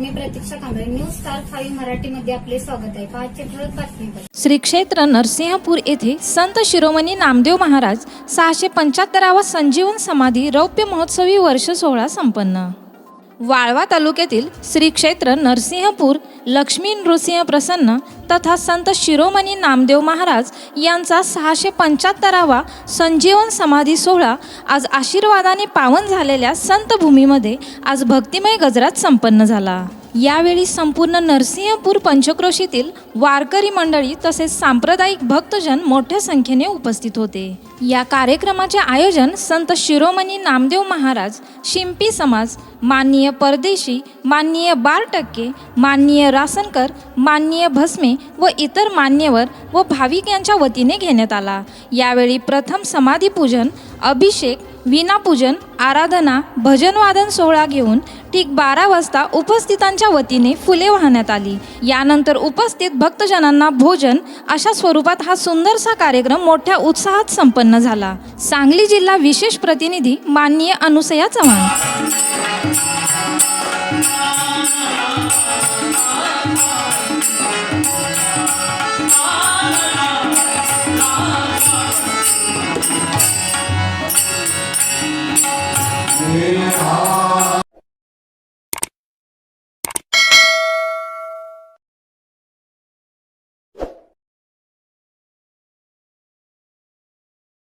नमस्कार मराठीमध्ये आपले स्वागत आहे. पाचशे ठळक श्री क्षेत्र नरसिंहपूर येथे संत शिरोमणी नामदेव महाराज सहाशे पंच्याहत्तरावा संजीवन समाधी रौप्य महोत्सवी वर्ष सोहळा संपन्न. वाळवा तालुक्यातील श्री क्षेत्र नरसिंहपूर लक्ष्मी नृसिंह प्रसन्न तथा संत शिरोमणी नामदेव महाराज यांचा सहाशे पंच्याहत्तरावा संजीवन समाधी सोहळा आज आशीर्वादाने पावन झालेल्या संत भूमीमध्ये आज भक्तिमय गजरात संपन्न झाला. यावेळी संपूर्ण नरसिंहपूर पंचक्रोशीतील वारकरी मंडळी तसेच सांप्रदायिक भक्तजन मोठ्या संख्येने उपस्थित होते. या कार्यक्रमाचे आयोजन संत शिरोमणी नामदेव महाराज शिंपी समाज माननीय परदेशी माननीय बार टक्के माननीय रासनकर माननीय भस्मे व इतर मान्यवर व भाविक यांच्या वतीने घेण्यात आला. यावेळी प्रथम समाधीपूजन अभिषेक विनापूजन आराधना भजनवादन सोहळा घेऊन ठीक बारा वाजता उपस्थितांच्या वतीने फुले वाहण्यात आली. यानंतर उपस्थित भक्तजनांना भोजन अशा स्वरूपात हा सुंदरसा कार्यक्रम मोठ्या उत्साहात संपन्न झाला. सांगली जिल्हा विशेष प्रतिनिधी माननीय अनुसया चव्हाण. Yeah.